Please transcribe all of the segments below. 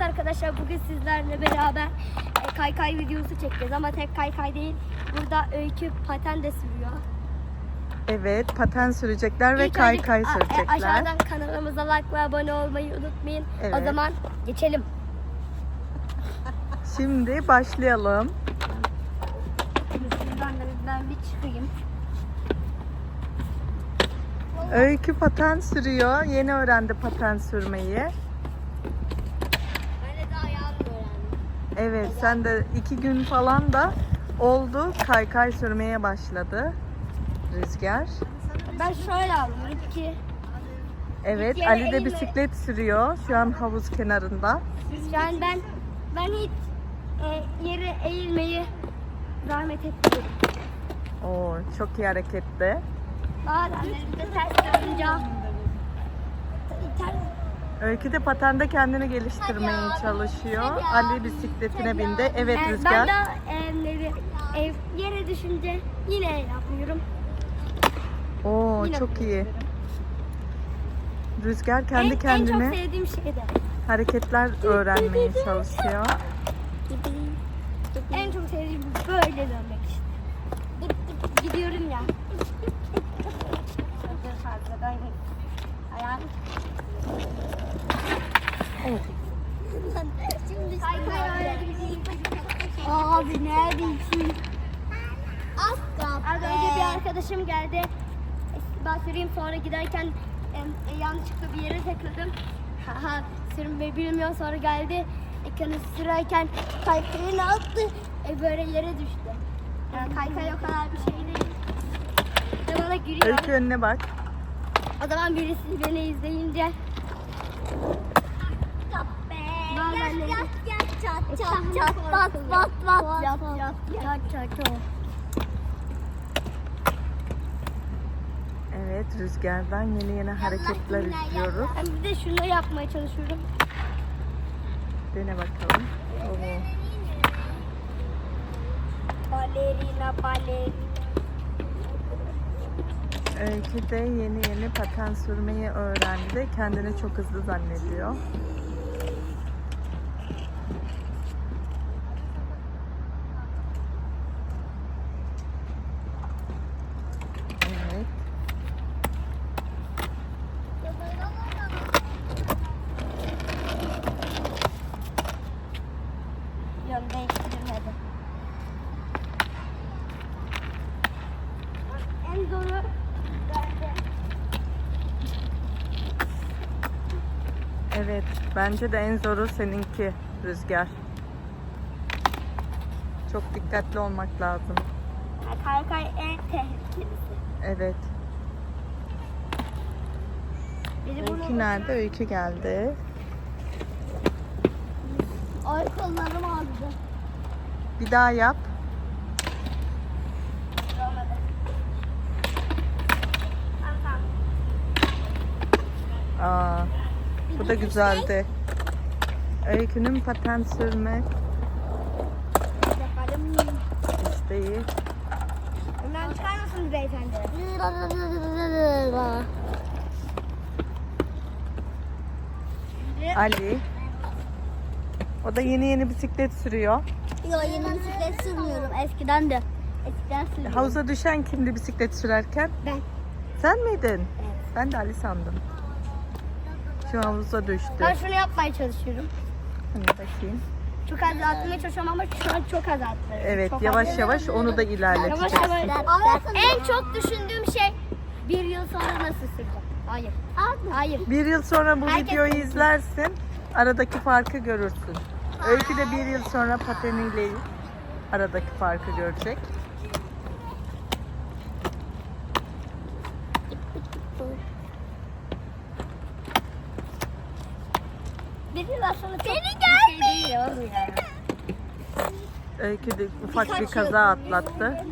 Evet arkadaşlar bugün sizlerle beraber e, kaykay videosu çekeceğiz ama tek kaykay değil. Burada öykü paten de sürüyor. Evet, paten sürecekler ve İlk kay önce- kay a- e, sürecekler. Aşağıdan kanalımıza like ve abone olmayı unutmayın. O Evet. zaman geçelim. Şimdi başlayalım. Şuradan da ben bir çıkayım. Öykü paten sürüyor. Yeni öğrendi paten sürmeyi. Ben de daha ayağımı öğrendim. Evet, sen de iki gün falan da oldu. Kay kay sürmeye başladı. Rüzgar. Ben şöyle aldım. İki. Evet, Ali de bisiklet sürüyor. Şu an havuz kenarında. Yani ben ben hiç e, yere eğilmeyi zahmet etmiyorum. Oo, çok iyi hareketli. Bazen de ters dönünce ters Öykü de patende kendini geliştirmeye çalışıyor. Ali bisikletine bindi. Evet Ee, Rüzgar. Ben de evleri ev yere düşünce yine yapmıyorum. Oo, Yine çok iyi. Rüzgar kendi en, en kendine çok sevdiğim şey de. hareketler öğrenmeye çalışıyor. En çok sevdiğim böyle dönmek işte. Dur, dur, gidiyorum ya. Ayağım. Öğrendim. Abi neredesin? Az Az önce bir arkadaşım geldi. Ben süreyim sonra giderken e, e, yanlışlıkla bir yere takıldım. Haha sürmeyi bilmiyor sonra geldi. Ekranı sürerken kaykayını attı. E, böyle yere düştü. Yani kaykay o kadar bir şey değil. Ve bana gülüyor. Öykü önüne bak. O zaman birisi beni izleyince çat çat çat bat bat bat yat yat yat çat çat Evet Rüzgar'dan yeni yeni hareketler izliyoruz. Ben bir de şunu yapmaya çalışıyorum. Dene bakalım. Oo. Balerina balerina. Öykü de yeni yeni paten sürmeyi öğrendi. Kendini çok hızlı zannediyor. Evet. Yok değiştirmedim. En zoru bence. Evet, bence de en zoru seninki Rüzgar. Çok dikkatli olmak lazım. Kaykay en tehlikelisi. Evet. Biri. Öykü nerede? Öykü geldi. Ay kollarım ağrıdı. Bir daha yap. Aa, bu da güzeldi. Öykünün paten sürme isteği. Önden çıkar mısınız beyefendi? Ali. O da yeni yeni bisiklet sürüyor. Yok yeni bisiklet sürmüyorum. Eskiden de. Eskiden sürüyorum. Havuza düşen kimdi bisiklet sürerken? Ben. Sen miydin? Evet. Ben de Ali sandım. Şu havuza düştü. Ben şunu yapmaya çalışıyorum. Hani bakayım. Çok az atmaya çalışıyorum ama şu an çok az atlıyorum. Evet Çok yavaş az. yavaş onu da Yavaş ilerleteceksin. yavaş. En çok düşündüğüm şey bir yıl sonra nasıl süreceğim? Hayır. Hayır. Bir yıl sonra bu Herkes videoyu konuşuyor. izlersin. Aradaki farkı görürsün. Öykü de bir yıl sonra pateniyle aradaki farkı görecek. Yıl sonra çok Beni bir şey değil oğlum ya. Öykü de ufak bir kaza yıl- atlattı.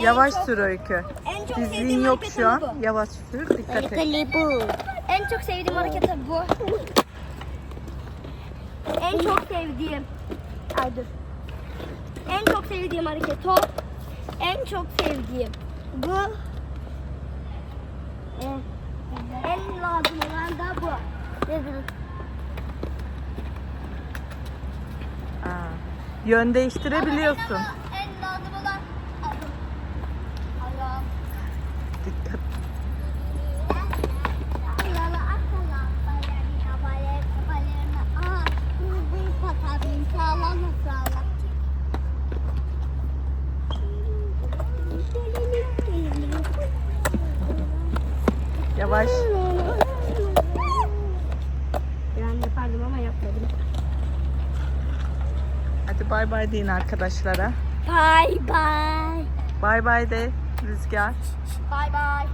Yavaş sür Öykü. En çok Dizliğin sevdiğim yok hareket şu an. Yavaş sür. Dikkat et. bu. En çok sevdiğim hareket bu. En çok sevdiğim. Ay dur. En çok sevdiğim hareket o. En çok sevdiğim bu. En, en lazım olan da bu. Aa, yön değiştirebiliyorsun. Dikkat. Yavaş. Bay bay deyin arkadaşlara. Bye bye. Bay bay de Rüzgar. Bye bye.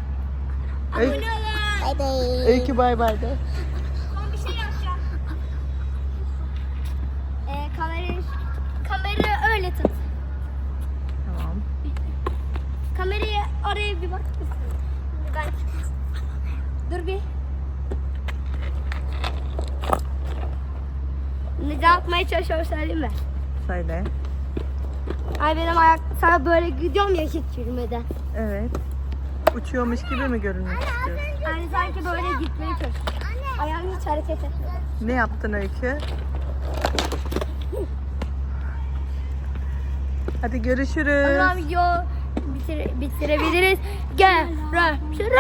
Öykü, Bye bye. öykü bay bay de. Son bir şey yapacağım. Ee, kamerayı, kamerayı öyle tut. Tamam. Kamerayı oraya bir bak. Dur bir. Ne yapmaya çalışıyorum söyleyeyim mi? Söyle. Ay benim ayak sana böyle gidiyorum ya hiç yürümeden. Evet. Uçuyormuş gibi mi görünmek istiyorsun? Yani sanki böyle gitmeye çalışıyorum. Ayağım hiç hareket etmiyor. Ne yaptın Öykü? Hadi O görüşürüz. zaman video bitir, bitirebiliriz. Görüşürüz.